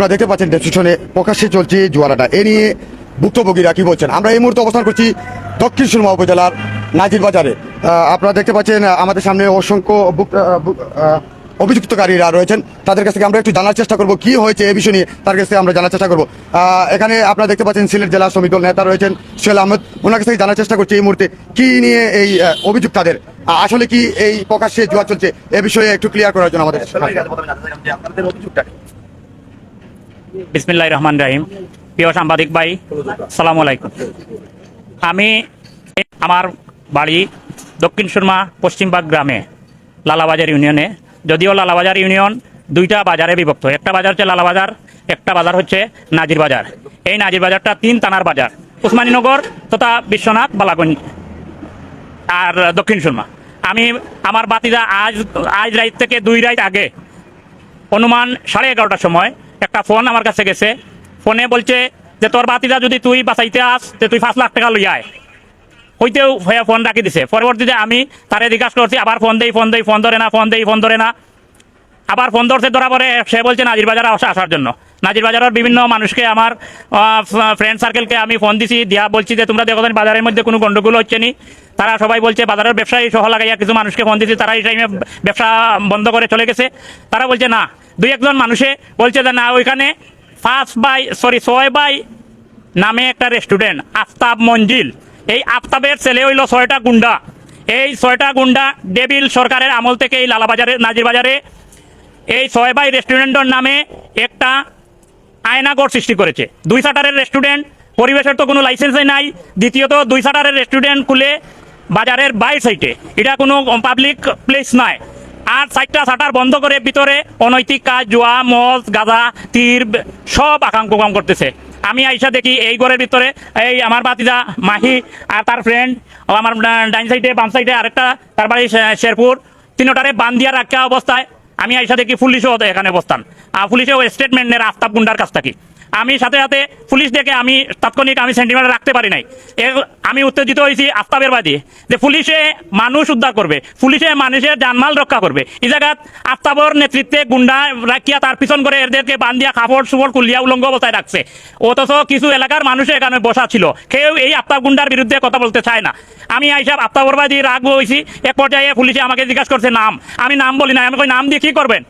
আপনারা দেখতে পাচ্ছেন ডেস্টিনেশনে প্রকাশ্যে চলছে জুয়ারাটা এ নিয়ে ভুক্তভোগীরা কি বলছেন? আমরা এই মুহূর্তে অবস্থান করছি দক্ষিণ সুরমা উপজেলার নাজির বাজারে। আপনারা দেখতে পাচ্ছেন আমাদের সামনে অসংখ্য অভিযুক্তকারীরা রয়েছেন। তাদের কাছ থেকে আমরা একটু জানার চেষ্টা করব কি হয়েছে এ বিষয় নিয়ে। তার কাছ থেকে আমরা জানার চেষ্টা করব। এখানে আপনারা দেখতে পাচ্ছেন সিলেট জেলা শ্রমিক দল নেতা রয়েছেন সোহেল আহমেদ। ওনার কাছ থেকে জানার চেষ্টা করছি এই মুহূর্তে কি নিয়ে এই অভিযোগ তাদের আসলে কি এই প্রকাশ্যে জুয়া চলছে? এ বিষয়ে একটু ক্লিয়ার করার জন্য আমাদের বিসমিল্লাহ রহমান রাহিম প্রিয় সাংবাদিক ভাই, সালাম আলাইকুম। আমি আমার বাড়ি দক্ষিণ সুরমা, পশ্চিমবাগ গ্রামে, লালাবাজার ইউনিয়নে। যদিও লালাবাজার ইউনিয়ন দুইটা বাজারে বিভক্ত। একটা বাজার হচ্ছে লালাবাজার, একটা বাজার হচ্ছে নাজির বাজার। এই নাজির বাজারটা তিন টানার বাজার। উসমানীনগর তথা বিশ্বনাথ, বালাগঞ্জ আর দক্ষিণ সুরমা। আমি আমার বাতিদা আজ আজ রাত থেকে দুই রাত আগে, অনুমান সাড়ে এগারোটার সময় একটা ফোন আমার কাছে গেছে। ফোনে বলছে যে, তোর বাতিটা যদি তুই বাঁচাইতে আস, যে তুই পাঁচ লাখ টাকা লই আয়। হইতেও হয়ে ফোন রাখি দিছে। পরবর্তীতে আমি তারে জিজ্ঞাসা করছি, আবার ফোন দেই ফোন দেই, ফোন ধরে না, ফোন দেই, ফোন ধরে না? আবার ফোন ধরছে ধরা পরে সে বলছে নাজির বাজারে আসা- আসার জন্য। নাজির বাজারের বিভিন্ন মানুষকে আমার ফ্রেন্ড সার্কেলকে আমি ফোন দিছি, দিয়া বলছি যে তোমরা দেখো বাজারের মধ্যে কোনো গন্ডগোল হচ্ছে নি। তারা সবাই বলছে বাজারের ব্যবসায়ী সহ লাগাইয়া কিছু মানুষকে ফোন দিছি, তারা এই টাইমে ব্যবসা বন্ধ করে চলে গেছে। তারা বলছে, না। দুই একজন মানুষে বলছে যে, না, ওইখানে ফার্স্ট বাই সরি ছয় বাই নামে একটা রেস্টুরেন্ট আফতাব মঞ্জিল। এই আফতাবের ছেলে হইল ছয়টা গুন্ডা। এই ছয়টা গুন্ডা ডেবিল সরকারের আমল থেকে এই লালাবাজারে, নাজির বাজারে এই ছয় বাই রেস্টুরেন্টের নামে একটা আয়নাগর সৃষ্টি করেছে। দুই শাটারের রেস্টুরেন্ট পরিবেশের তো কোনো লাইসেন্সই নাই। দ্বিতীয়ত, দুই শাটারের রেস্টুরেন্ট খুলে বাজারের বাইর সাইটে এটা কোনো পাবলিক প্লেস নয় আর সাইডটা শাটার বন্ধ করে ভিতরে অনৈতিক কাজ, জোয়া, মদ, গাঁজা, তীর, সব আকাঙ্ক করতেছে। আমি আইসা দেখি এই ঘরের ভিতরে, এই আমার বাতিদা মাহি আর তার ফ্রেন্ড আমার ডাইন সাইডে বাম সাইডে আরেকটা, তার বাড়ি শেরপুর। তিনোটারে বান দিয়া রাখা অবস্থায় আমি আইসা দেখি পুলিশও এখানে অবস্থান। পুলিশেও স্টেটমেন্ট নেয় আফতাব গুন্ডার কাছ থেকে। আমি সাথে সাথে পুলিশ দেখে আমি তাৎক্ষণিক আমি সেন্টিমেন্ট রাখতে পারি নাই। আমি উত্তেজিত হয়েছি আফতাবের বাদী যে পুলিশে মানুষ উদ্ধার করবে, পুলিশে মানুষের জানমাল রক্ষা করবে। এই জায়গাত আফতাবর নেতৃত্বে গুন্ডা রাখিয়া তার পিছন করে এদেরকে বান্ধিয়া কাপড় সুপড় কুলিয়া উলঙ্গ অবস্থায় রাখছে। অথচ কিছু এলাকার মানুষ এখানে বসা ছিল। কেউ এই আফতাব গুন্ডার বিরুদ্ধে কথা বলতে চায় না। আমি আইসাব আফতাবর বাদী রাগ হয়েছি এক পর্যায়ে পুলিশে আমাকে জিজ্ঞাসা করছে, নাম? আমি নাম বলি না আমি কই, নাম দিয়ে কি করবেন?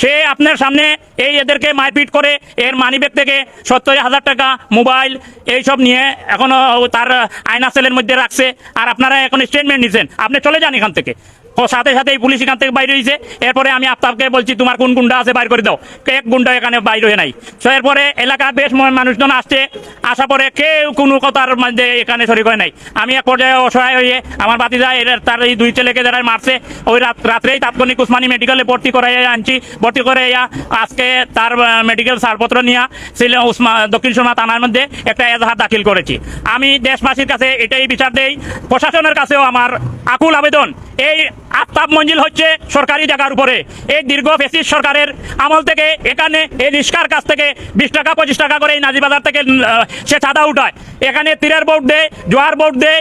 সে আপনার সামনে এই এদেরকে মারপিট করে এর মানিব্যাগ থেকে সত্তর হাজার টাকা মোবাইল এইসব নিয়ে এখনও তার আয়না সেলের মধ্যে রাখছে। আর আপনারা এখন স্টেটমেন্ট নিছেন। আপনি চলে যান এখান থেকে। সাথে সাথে এই পুলিশ এখান থেকে বাইরে হয়েছে এরপরে আমি আফতাবকে বলছি, তোমার কোন গুন্ডা আছে? বাইর করে দাও। এক গুন্ডা এখানে বাইরে হয়ে নাই। তো এরপরে এলাকার বেশ মানুষজন আসছে। আসা পরে কেউ কোনো কথার মধ্যে এখানে শরিক হয় নাই। আমি এক পর্যায়ে অসহায় হয়ে আমার বাতি যায় তার এই দুই ছেলেকে যারা মারছে, ওই রাত রাত্রেই তাৎক্ষণিক উসমানী মেডিকেলে ভর্তি করাই আনছি। ভর্তি করে ইয়া আজকে তার মেডিকেল ছাড়পত্র নিয়ে সিলে উসমা দক্ষিণ সুরমা থানার মধ্যে একটা এজাহার দাখিল করেছি। আমি দেশবাসীর কাছে এটাই বিচার দেই। প্রশাসনের কাছেও আমার আকুল আবেদন এই আফতাব মঞ্জিল হচ্ছে সরকারি জায়গার উপরে। এই দীর্ঘ ফেসিস সরকারের আমল থেকে এখানে এই রিস্কার কাছ থেকে বিশ টাকা, পঁচিশ টাকা করে এই নাজিবাজার থেকে সে চাঁদা উঠায়। এখানে তীরের বোর্ড দেয়, জোয়ার বোর্ড দেয়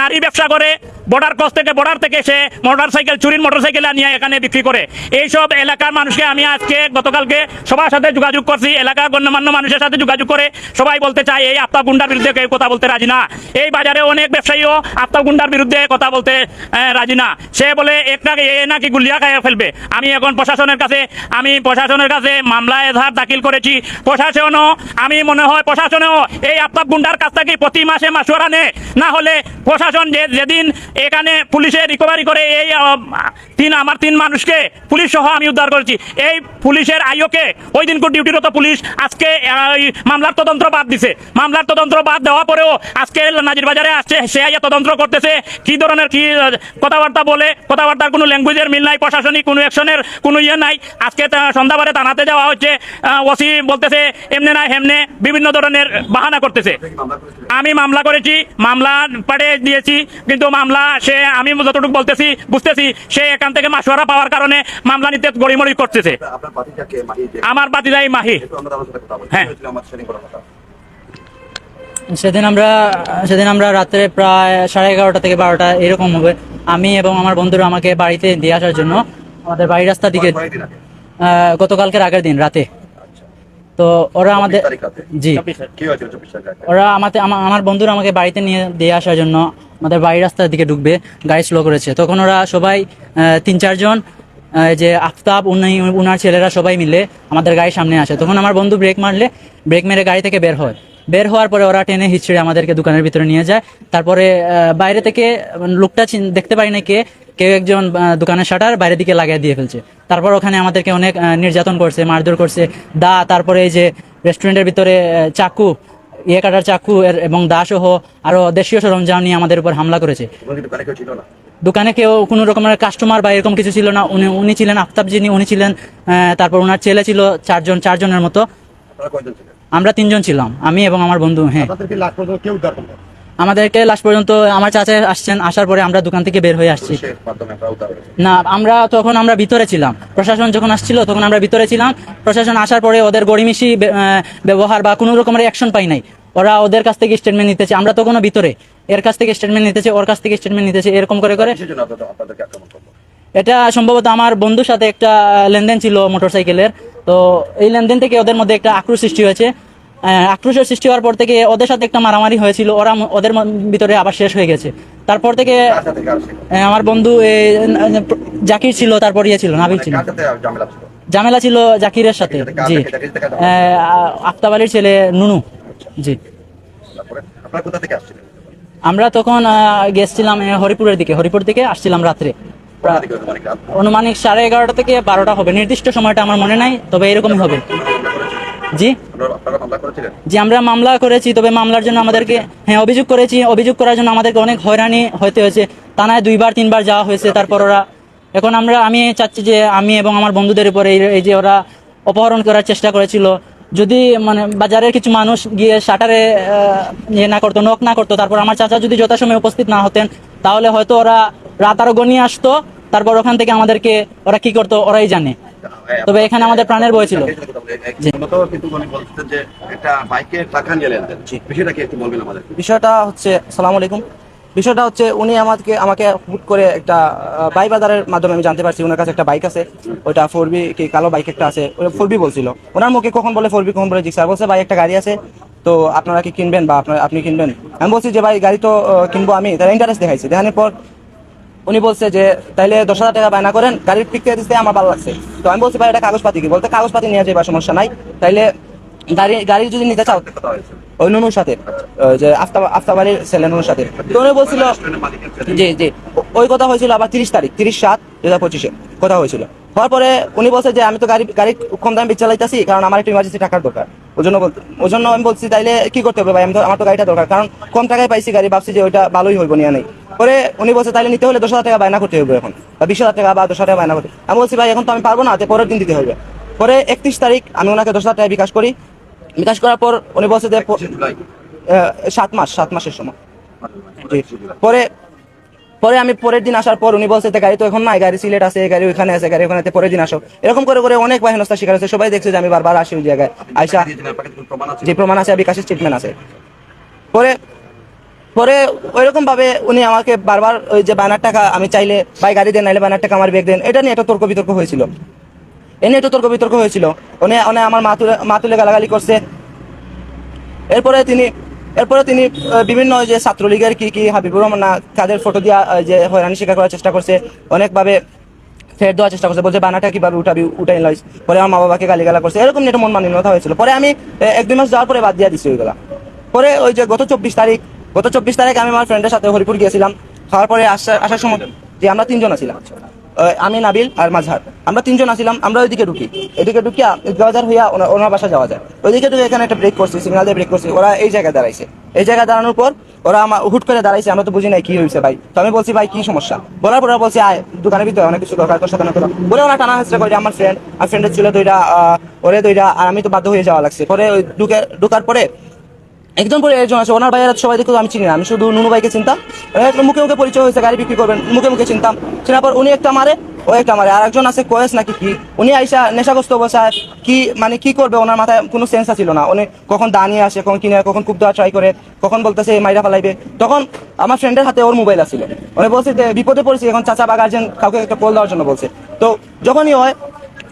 নারী ব্যবসা করে বর্ডার ক্রস থেকে বর্ডার থেকে সে মোটর সাইকেল চুরির মোটর সাইকেল নিয়ে এখানে বিক্রি করে। এইসব এলাকার মানুষকে আমি আজকে গতকালকে সবার সাথে যোগাযোগ করছি। এলাকার গণ্যমান্য মানুষের সাথে যোগাযোগ করে সবাই বলতে চায়, এই আফতাব গুন্ডার বিরুদ্ধে কেউ কথা বলতে রাজি না। এই বাজারে অনেক ব্যবসায়ীও আফতাব গুন্ডার বিরুদ্ধে কথা বলতে রাজি না। সে বলে একটা এ নাকি গুলিয়া খাইয়ে ফেলবে? আমি এখন প্রশাসনের কাছে, আমি প্রশাসনের কাছে মামলা এজাহার দাখিল করেছি। প্রশাসনও, আমি মনে হয় প্রশাসনেও এই আফতাব গুন্ডার কাছ থেকে প্রতি মাসে মাসুয়ারা নেয়। না হলে প্রশাসন যে, যেদিন এখানে পুলিশে রিকভারি করে এই তিন, আমার তিন মানুষকে পুলিশ সহ আমি উদ্ধার করেছি। এই পুলিশের আইওকে, ওই দিনকর ডিউটিরত পুলিশ আজকে মামলার তদন্ত বাদ দিছে। মামলার তদন্ত বাদ দেওয়া পরেও আজকে নাজির বাজারে আসছে, সে আইয়া তদন্ত করতেছে। কি ধরনের, কি কথাবার্তা বলে, কথাবার্তার কোনো ল্যাঙ্গুয়েজের মিল নাই, প্রশাসনিক কোনো অ্যাকশনের কোনো ইয়ে নাই। আজকে সন্ধ্যাবারে থানাতে যাওয়া হচ্ছে ওসি বলতেছে, এমনে না হেমনে বিভিন্ন ধরনের বাহানা করতেছে। আমি মামলা করেছি, মামলা পাড়ে দিয়েছি, কিন্তু মামলা সে আমি যতটুকু বলতেছি বুঝতেছি সে এখান থেকে মাসুয়ারা পাওয়ার কারণে মামলা নিতে গড়িমড়ি করতেছে। মাহি আমার বাতিদাই মাহি সাথে কথা বলি। হ্যাঁ। সেদিন করার কথা সেদিন আমরা সেদিন আমরা রাত্রে প্রায় সাড়ে এগারোটা থেকে বারোটা এরকম হবে। আমি এবং আমার বন্ধুরা আমাকে বাড়িতে দিয়ে আসার জন্য আমাদের বাড়ির রাস্তার দিকে গতকালকের আগের দিন রাতে। তো ওরা আমাদের? জি। ওরা আমাদের আমার বন্ধুরা আমাকে বাড়িতে নিয়ে দিয়ে আসার জন্য আমাদের বাড়ি রাস্তার দিকে ঢুকবে গাড়ি স্লো করেছে। তখন ওরা সবাই তিন চারজন যে আফতাব উনি উনার ছেলেরা সবাই মিলে আমাদের গাড়ির সামনে আসে। তখন আমার বন্ধু ব্রেক মারলে ব্রেক মেরে গাড়ি থেকে বের হয়। বের হওয়ার পরে ওরা টেনে হিচড়ে আমাদেরকে দোকানের ভিতরে নিয়ে যায়। তারপরে বাইরে থেকে লোকটা দেখতে পারি না কে কেউ একজন দোকানের শাটার বাইরের দিকে লাগিয়ে দিয়ে ফেলছে। তারপর ওখানে আমাদেরকে অনেক নির্যাতন করছে মারধর করছে। দা তারপরে এই যে রেস্টুরেন্টের ভিতরে চাকু ইয়ে কাটার চাকু এবং দা সহ আরও দেশীয় সরঞ্জাম নিয়ে আমাদের উপর হামলা করেছে। দোকানে কেউ কোনো রকমের কাস্টমার বা এরকম কিছু ছিল না। উনি উনি ছিলেন আফতাব যিনি উনি ছিলেন তারপর ওনার ছেলে ছিল চারজন চারজনের মতো? আমরা তিনজন ছিলাম আমি এবং আমার বন্ধু হ্যাঁ। আমাদেরকে লাস্ট পর্যন্ত আমার চাচা আসছেন আসার পরে আমরা দোকান থেকে বের হয়ে আসছি। না আমরা তখন আমরা ভিতরে ছিলাম। প্রশাসন যখন আসছিল তখন আমরা ভিতরে ছিলাম। প্রশাসন আসার পরে ওদের গড়িমিশি ব্যবহার বা কোনো রকমের অ্যাকশন পাই নাই। ওরা ওদের কাছ থেকে স্টেটমেন্ট নিতেছে। আমরা তখনও ভিতরে। এর কাছ থেকে স্টেটমেন্ট নিতেছে ওর কাছ থেকে স্টেটমেন্ট নিতেছে এরকম করে করে? এটা সম্ভবত আমার বন্ধুর সাথে একটা লেনদেন ছিল মোটরসাইকেলের। তো এই লেনদেন থেকে ওদের মধ্যে একটা আক্রোশ সৃষ্টি হয়েছে। আক্রোশের সৃষ্টি হওয়ার পর থেকে ওদের সাথে একটা মারামারি হয়েছিল। ওরা ওদের ভিতরে আবার শেষ হয়ে গেছে। তারপর থেকে ছিল? আমার বন্ধু জাকির ছিল তারপর ইয়ে ছিল নাবিল ছিল। কার সাথে ঝামেলা ছিল? জাকিরের সাথে জি। আফতাব আলীর ছেলে নুনু জি। থেকে আসছিলেন? আমরা তখন গেছিলাম হরিপুরের দিকে। হরিপুর থেকে আসছিলাম রাত্রে? অনুমানিক সাড়ে এগারোটা থেকে বারোটা হবে। নির্দিষ্ট সময়টা আমার মনে নাই তবে এরকমই হবে। জি? জি আমরা মামলা করেছি তবে মামলার জন্য আমাদেরকে হ্যাঁ অভিযোগ করেছি। অভিযোগ করার জন্য আমাদেরকে অনেক হয়রানি হতে হয়েছে। থানায় দুইবার তিনবার যাওয়া হয়েছে তারপর ওরা এখন আমরা আমি চাচ্ছি যে আমি এবং আমার বন্ধুদের উপরে এই- এই যে ওরা অপহরণ করার চেষ্টা করেছিল। যদি মানে বাজারের কিছু মানুষ গিয়ে শাটারে ইয়ে না করতো নক না করতো তারপর আমার চাচা যদি যথাসময়ে উপস্থিত না হতেন তাহলে হয়তো ওরা রাত আরও গনিয়ে আসতো। তারপর ওখান থেকে আমাদেরকে ওরা কি করতো ওরাই জানে। তবে এখানে আমাদের প্রাণের বই ছিল। জি। বিষয়টা হচ্ছে সালাম আলাইকুম। বিষয়টা হচ্ছে উনি আমাকে আমাকে হুট করে একটা বাই বাজারের মাধ্যমে আমি জানতে পারছি ওনার কাছে একটা বাইক আছে। ওইটা ফোর বি কি কালো বাইক একটা আছে। ফোর বি বলছিল। ওনার মুখে কখন বলে ফোর বি কখন বলে জিক্সার বলছে ভাই একটা গাড়ি আছে। তো আপনারা কি কিনবেন বা আপনার আপনি কিনবেন? আমি বলছি যে ভাই গাড়ি তো কিনবো আমি। তারা ইন্টারেস্ট দেখাইছি। দেখানোর পর উনি বলছে যে, তাইলে দশ হাজার টাকা বায়না করেন, গাড়ির পিকতে দিতে আমার ভালো লাগছে। তো আমি বলছি, ভাই, এটা কাগজপাতি কি? বলতে, কাগজপাতি নিয়ে যাবে সমস্যা নাই। তাইলে গাড়ি গাড়ি যদি নিতে চাও, ওই নুনুর সাথে যে আফতাব আফতাবাড়ির ছেলে নুনুর সাথে। তো উনি বলছিল, জি জি। ওই কথা হয়েছিল আবার তিরিশ তারিখ, তিরিশ সাত দু হাজার পঁচিশে, কথা হয়েছিল। হওয়ার পরে উনি বলছে যে, আমি তো গাড়ি গাড়ি কম দামে চালাইতেছি, কারণ আমার একটু ইমার্জেন্সি টাকার দরকার। ওই জন্য ওই জন্য আমি বলছি, তাইলে কি করতে হবে ভাই? আমি তো, আমার তো গাড়িটা দরকার। কারণ কম টাকায় পাইছি গাড়ি, ভাবছি যে ওইটা ভালোই হইব, নিয়ে নেই। পরে উনি বলছে তাইলে নিতে হলে দশ হাজার টাকা বায়না করতে হবে এখন। বা বিশ হাজার টাকা বা দশ হাজার টাকা বায়না করতে। আমি বলছি ভাই এখন তো আমি পারব না যে পরের দিন দিতে হবে। পরে একত্রিশ তারিখ আমি ওনাকে দশ হাজার টাকা বিকাশ করি। বিকাশ করার পর উনি বলছে যে সাত মাস সাত মাসের সময়। পরে পরে আমি পরের দিন আসার পর উনি বলছে যে গাড়ি তো এখন নাই গাড়ি সিলেট আছে গাড়ি ওখানে আছে গাড়ি ওখানে পরের দিন আসো। এরকম করে করে অনেক বাহিনস্তা শিকার আছে সবাই দেখছে যে আমি বারবার আসি ওই জায়গায়। আইসা যে প্রমাণ আছে। বিকাশের স্টেটমেন্ট আছে। পরে পরে ওইরকম ভাবে উনি আমাকে বারবার ওই যে বানার টাকা আমি চাইলে ভাই গাড়ি দেন নাইলে বানার টাকা আমার ব্যাগ দেন, এটা নিয়ে একটা তর্ক বিতর্ক হয়েছিল। এ নিয়ে একটা তর্ক বিতর্ক হয়েছিল। উনি উনি আমার মা তুলে মা তুলে গালাগালি করছে। এরপরে তিনি এরপরে তিনি বিভিন্ন যে ছাত্রলীগের কি কি হাবিবুর রহমান কাদের ফটো দিয়া যে হয়রানি স্বীকার করার চেষ্টা করছে, অনেকভাবে ফের দেওয়ার চেষ্টা করছে, বলছে বানাটা কীভাবে উঠাবি, উঠাই লইস? পরে আমার মা বাবাকে গালিগালা করছে। এরকম নিয়ে একটা মন মানিন্যতা হয়েছিল। পরে আমি এক দুই মাস যাওয়ার পরে বাদ দিয়ে দিচ্ছি ওইগুলা। পরে ওই যে গত চব্বিশ তারিখ গত চব্বিশ তারিখ আমি আমার ফ্রেন্ডের সাথে হরিপুর গিয়েছিলাম। খাওয়ার পরে আসার আসার সময় যে আমরা তিনজন আছিলাম। আমি, নাবিল আর মাঝহার আমরা তিনজন আছিলাম, আমরা ওইদিকে ঢুকি। এদিকে ঢুকিয়া বাজার হইয়া ওনা- ওনার বাসা যাওয়া যায়। ওইদিকে ঢুকে এখানে একটা ব্রেক করছি সিগনাল দিয়ে ব্রেক করছি। ওরা এই জায়গায় দাঁড়াইছে। এই জায়গায় দাঁড়ানোর পর ওরা আমার হুট করে দাঁড়াইছে, আমরা তো বুঝি নাই কি হয়েছে ভাই। তো আমি বলছি, ভাই, কি সমস্যা? বলার পর ওরা বলছে, আয়, দোকানের ভিতরে অনেক কিছু দরকার তোর সাথে না বলে ওরা টানা হাসতে করে, আমার ফ্রেন্ড আর ফ্রেন্ডের ছিল দুইটা ওরে দুইটা, আর আমি তো বাধ্য হয়ে যাওয়া লাগছে। পরে ওই ঢুকে ঢুকার পরে একজন পরে একজন আছে, ওনার ভাইয়েরা সবাই দেখো আমি চিনি না। আমি শুধু নুনু ভাইকে চিনতাম। মুখে মুখে পরিচয় হয়েছে, গাড়ি বিক্রি করবেন, মুখে মুখে চিনতাম। চেনার পর উনি একটা মারে, ও একটা মারে। আর একজন আছে কয়েস নাকি কি? উনি আইসা নেশাগ্রস্ত অবস্থায়, কি মানে কি করবে? ওনার মাথায় কোনো সেন্স ছিল না। উনি কখন দাঁড়িয়ে আসে, কখন কিনে, কখন খুব দেওয়া ট্রাই করে, কখন বলতেছে, মাইরা ফালাইবে। তখন আমার ফ্রেন্ডের হাতে ওর মোবাইল আছিল উনি বলছে যে, বিপদে পড়েছি, এখন চাচা বা গার্জেন কাউকে একটা কল দেওয়ার জন্য বলছে। তো যখনই হয়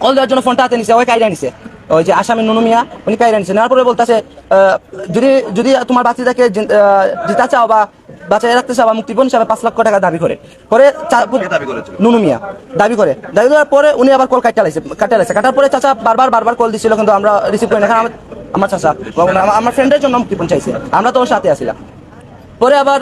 কল দেওয়ার জন্য ফোনটা হাতে নিছে ওই কাইরা নিছে। ওই যে আসামি নুনু মিয়া উনি কাইরে নিছে নেওয়ার পরে বলতেছে যদি যদি তোমার বাচ্চাটাকে জিতা চাও বা বাঁচাই রাখতে চাও বা মুক্তিপণ হিসাবে পাঁচ লক্ষ টাকা দাবি করে। করে চা- দাবি করেছিল? নুনু মিয়া দাবি করে। দাবি করার পরে উনি আবার কল কাটা লাইছে কাটা লাইছে। কাটার পরে চাচা বারবার বারবার কল দিছিল কিন্তু আমরা রিসিভ করি না। কারণ আমার- চাচা আমার- আমার ফ্রেন্ডের জন্য মুক্তিপণ চাইছে। আমরা তো ওর সাথে আসিলাম পরে আবার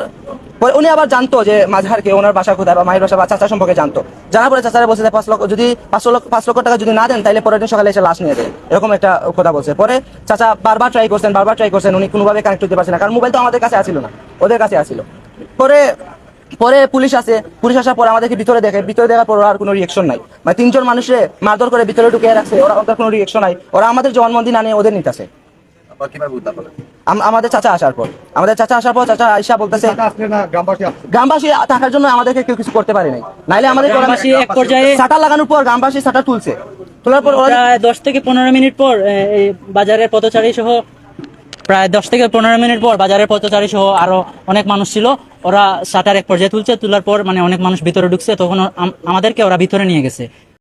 পরে উনি আবার জানতো যে মাঝহারকে ওনার বাসা কোথায় বা মায়ের বাসা বা চাচা সম্পর্কে জানতো। জানার পরে চাচারা বলছে পাঁচ লক্ষ যদি পাঁচশো লক্ষ পাঁচ লক্ষ টাকা যদি না দেন তাহলে পরের দিন সকালে এসে লাশ নিয়ে যায়। এরকম একটা কথা বলছে। পরে চাচা বারবার ট্রাই করছেন, বারবার ট্রাই করছেন, উনি কোনোভাবে কানেক্ট করতে পারছেন না। কারণ মোবাইল তো আমাদের কাছে আসছিল না। ওদের কাছে আসছিল পরে পরে পুলিশ আসে। পুলিশ আসার পর আমাদেরকে ভিতরে দেখে। ভিতরে দেখার পর আর কোনো রিয়েকশন নাই। মানে তিনজন মানুষে মারধর করে ভিতরে ঢুকিয়ে রাখছে। ওরা ওদের কোনো রিয়েকশন নাই। ওরা আমাদের জন্মদিন আনে ওদের নিতেছে কীভাবে উদ্ধার আমাদের চাচা আসার পর। আমাদের চাচা আসার পর চাচা আইসা বলতেছে গ্রামবাসী থাকার জন্য আমাদেরকে কেউ কিছু করতে পারে নাই। নাইলে আমাদের গ্রামবাসী এক পর্যায়ে সাটার লাগানোর পর গ্রামবাসী সাটার তুলছে। তোলার পর দশ থেকে পনেরো মিনিট পর বাজারের পথচারী সহ প্রায় দশ থেকে পনেরো মিনিট পর বাজারের পথচারী সহ আরও অনেক মানুষ ছিল। ওরা শাটার এক পর্যায়ে তুলছে। তোলার পর মানে অনেক মানুষ ভিতরে ঢুকছে। তখন আমাদেরকে ওরা ভিতরে নিয়ে গেছে।